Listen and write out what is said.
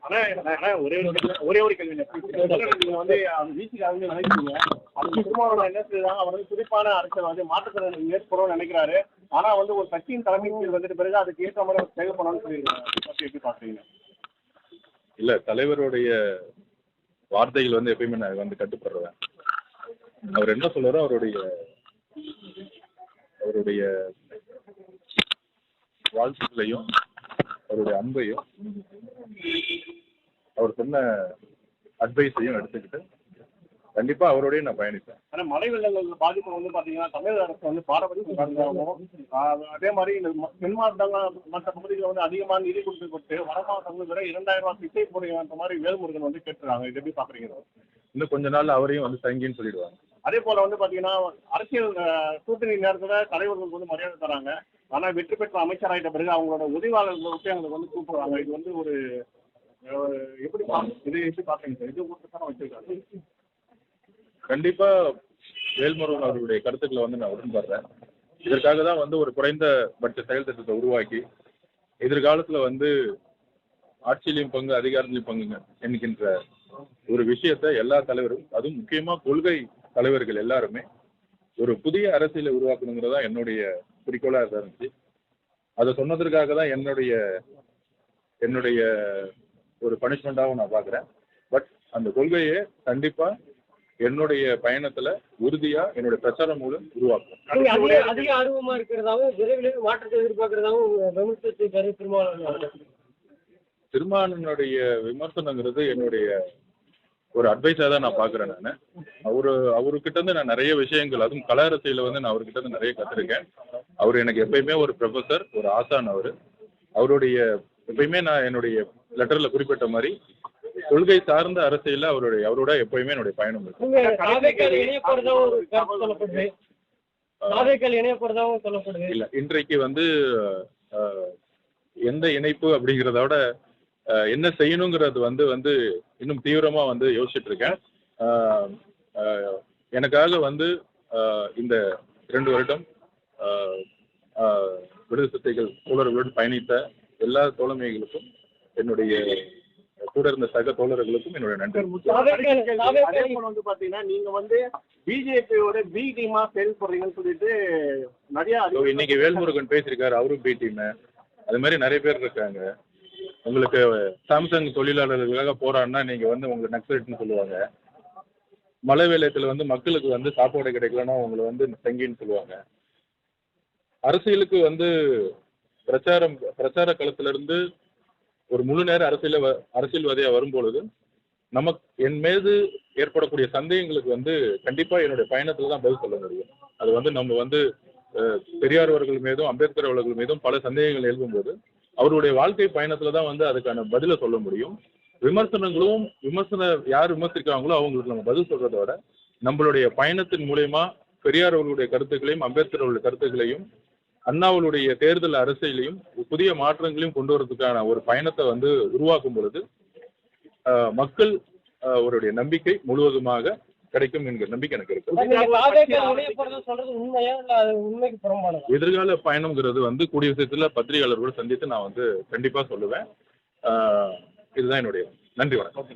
ஆனா ஆனா ஒரே ஒரு கேள்வி- ஒரே ஒரு கேள்வி. நீங்க வந்து அந்த வீச்சுக்காக நினைக்கிறீங்க. அது திருமாவளவன் என்ன செய்யறாங்க அவர் வந்து குறிப்பான அரசியல் வந்து மாற்றத்தை ஏற்படும் நினைக்கிறாரு. ஆனா வந்து ஒரு கட்சியின் தலைமை கீழ் வந்துட்டு பிறகு அதுக்கு ஏற்ற மாதிரி அவர் செயல்படணும்னு சொல்லியிருக்காங்க அதை எப்படி பாக்குறீங்க? இல்ல தலைவருடைய வார்த்தைகள் வந்து எப்பயுமே நான் வந்து கட்டுப்படுறேன். அவர் என்ன சொல்றாரோ அவருடைய அவருடைய வாழ்த்துக்களையும் அவருடைய அன்பையும் அவர் சொன்ன அட்வைஸையும் எடுத்துக்கிட்டு கண்டிப்பா அவரோடய நான் பயணிப்பேன். ஆனா மழை வெள்ளங்கள் பாதிப்பு வந்து பாத்தீங்கன்னா தமிழக அரசு வந்து பாரபட்சம் அதே மாதிரி இந்த தென் மாவட்டங்கள் மற்ற பகுதிகளில் வந்து அதிகமான நிதி கொடுத்து கொடுத்து வட மாவட்டங்கள் விட இரண்டாயிரம் ரூபாய் சிட்டை போடுகிற மாதிரி வேல்முருகன் வந்து கேட்டுறாங்க இது எப்படி பாக்குறீங்க? இன்னும் கொஞ்ச நாள் அவரையும் வந்து தங்கின்னு சொல்லிடுவாங்க. அதே போல வந்து பாத்தீங்கன்னா அரசியல் கூட்டணி நேரத்துல தலைவர்களுக்கு வந்து மரியாதை தராங்க. ஆனா வெற்றி பெற்ற அமைச்சராயிட்ட பிறகு அவங்களோட உதவியாளர்களை விட்டு எங்களுக்கு வந்து கூப்பிடுறாங்க. இது வந்து ஒரு எப்படி இது எப்படி பாக்குறீங்க சார் இது வச்சிருக்காங்க கண்டிப்பா வேல்முருகன் அவர்களுடைய கருத்துக்களை வந்து நான் உடன்படுறேன். இதற்காக தான் வந்து ஒரு குறைந்த பட்ச செயல் திட்டத்தை உருவாக்கி எதிர்காலத்துல வந்து ஆட்சியிலையும் பங்கு அதிகாரத்திலையும் பங்குங்க என்கின்ற ஒரு விஷயத்த எல்லா தலைவரும் அதுவும் முக்கியமா கொள்கை தலைவர்கள் எல்லாருமே ஒரு புதிய அரசியலை உருவாக்கணுங்கிறதா என்னுடைய குறிக்கோளா இருந்துச்சு. அதை சொன்னதற்காக தான் என்னுடைய என்னுடைய ஒரு பனிஷ்மெண்டாகவும் நான் பார்க்குறேன். பட் அந்த கொள்கையை கண்டிப்பா என்னுடைய பயணத்துல உறுதியா என்னுடைய பிரச்சாரம் மூலம் உருவாக்கும் அதிக ஆர்வமா இருக்கிறதாவும் விரைவில் மாற்றத்தை எதிர்பார்க்கிறதாவும் திருமானனுடைய விமர்சனங்கிறது என்னுடைய ஒரு அட்வைஸா தான் நான் பாக்குறேன் நான். அவரு அவர்கிட்ட இருந்து நான் நிறைய விஷயங்கள் அதுவும் கல அரசியல வந்து நான் அவர்கிட்ட இருந்து நிறைய கத்துருக்கேன். அவர் எனக்கு எப்பயுமே ஒரு ப்ரொஃபசர் ஒரு ஆசான் அவர். அவருடைய எப்பயுமே நான் என்னுடைய லெட்டர்ல குறிப்பிட்ட மாதிரி கொள்கை சார்ந்த அரசியல்ல அவருடைய அவரோட எப்பயுமே என்னுடைய பயணம் இருக்கு இல்ல இன்றைக்கு வந்து எந்த இணைப்பு அப்படிங்கிறத விட என்ன செய்யணுங்கிறது வந்து வந்து இன்னும் தீவிரமா வந்து யோசிச்சுட்டு இருக்கேன் எனக்காக வந்து இந்த இரண்டு வருடம் விடுதலை சிறுத்தைகள் தோழர்களுடன் பயணித்த எல்லா தோழமைகளுக்கும் என்னுடைய கூட இருந்த சக தோழர்களுக்கும் என்னுடைய நன்றி. வந்து பாத்தீங்கன்னா நீங்க வந்து பிஜேபியோட பி டீமா செயல்படுறீங்கன்னு சொல்லிட்டு நிறைய இன்னைக்கு வேல்முருகன் பேசியிருக்காரு. அவரும் பேட்டின்னு அது மாதிரி நிறைய பேர் இருக்காங்க. உங்களுக்கு சாம்சங் தொழிலாளர்களுக்காக போராடினா நீங்க வந்து உங்களுக்கு நக்சலைட்னு சொல்லுவாங்க. மழை வேலையத்தில் வந்து மக்களுக்கு வந்து சாப்பாடு கிடைக்கலன்னா உங்களை வந்து தங்கின்னு சொல்லுவாங்க. அரசியலுக்கு வந்து பிரச்சாரம் பிரச்சார களத்துல இருந்து ஒரு முழு நேர அரசியல வ- அரசியல்வாதியா வரும்பொழுது நமக்கு என் மீது ஏற்படக்கூடிய சந்தேகங்களுக்கு வந்து கண்டிப்பா என்னுடைய பயணத்துல தான் பதில் சொல்ல முடியும். அது வந்து நம்ம வந்து பெரியார் அவர்கள் மீதும் அம்பேத்கர் அவர்கள் மீதும் பல சந்தேகங்கள் எழுதும்போது அவருடைய வாழ்க்கை பயணத்துல தான் வந்து அதுக்கான பதிலை சொல்ல முடியும். விமர்சனங்களும் விமர்சன யார் விமர்சிக்கிறாங்களோ அவங்களுக்கு நம்ம பதில் சொல்றத விட நம்மளுடைய பயணத்தின் மூலயமா பெரியார் அவர்களுடைய கருத்துக்களையும் அம்பேத்கர் அவருடைய கருத்துக்களையும் அண்ணாவுடைய தேர்தல் அரசியலையும் புதிய மாற்றங்களையும் கொண்டு வரதுக்கான ஒரு பயணத்தை வந்து உருவாக்கும் பொழுது மக்கள் அவருடைய நம்பிக்கை முழுவதுமாக கிடைக்கும் என்கிற நம்பிக்கை எனக்கு இருக்கு. எதிர்கால பயணம்ங்கிறது வந்து கூடிய விஷயத்துல பத்திரிகையாளர்களோட சந்தித்து நான் வந்து கண்டிப்பா சொல்லுவேன். ஆஹ் இதுதான் என்னுடைய நன்றி வணக்கம்.